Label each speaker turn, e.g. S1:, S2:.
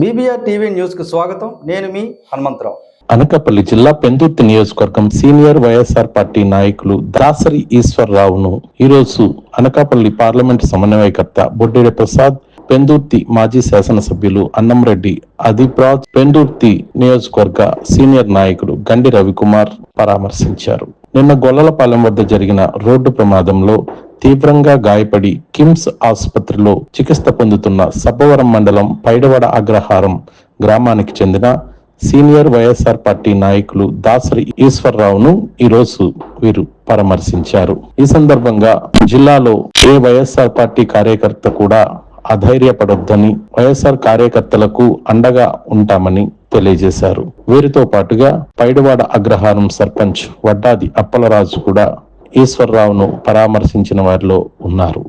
S1: BBR TV న్యూస్కు స్వాగతం. నేను మీ హనుమంతరావు.
S2: అనకాపల్లి జిల్లా పెందుర్తి నియోజకవర్గం సీనియర్ వైఎస్ఆర్ పార్టీ నాయకులు దాసరి ఈశ్వరరావును ఈరోజు అనకాపల్లి పార్లమెంట్ సమన్వయకర్త బొడ్డెడ ప్రసాద్ పెందుర్తి మాజీ శాసనసభ్యులు అన్నంరెడ్డి అదిప్రాజ్ పెందుర్తి నియోజకవర్గ సీనియర్ నాయకుడు గండి రవికుమార్ పరామర్శించారు. నిన్న గొల్లలపాలెం వద్ద జరిగిన రోడ్డు ప్రమాదంలో తీవ్రంగా గాయపడి కిమ్స్ ఆసుపత్రిలో చికిత్స పొందుతున్న సబ్బవరం మండలం పైడవడ అగ్రహారం గ్రామానికి చెందిన సీనియర్ వైఎస్ఆర్ పార్టీ నాయకులు దాసరి ఈశ్వరరావును ఈరోజు వీరు పరామర్శించారు. ఈ సందర్భంగా జిల్లాలో ఏ వైఎస్ఆర్ పార్టీ కార్యకర్త కూడా అధైర్యపడొద్దని వైఎస్ఆర్ కార్యకర్తలకు అండగా ఉంటామని తెలియజేశారు. వీరితో పాటుగా పైడివాడ అగ్రహారం సర్పంచ్ వడ్డాది అప్పలరాజు కూడా ఈశ్వర్రావును పరామర్శించిన వారిలో ఉన్నారు.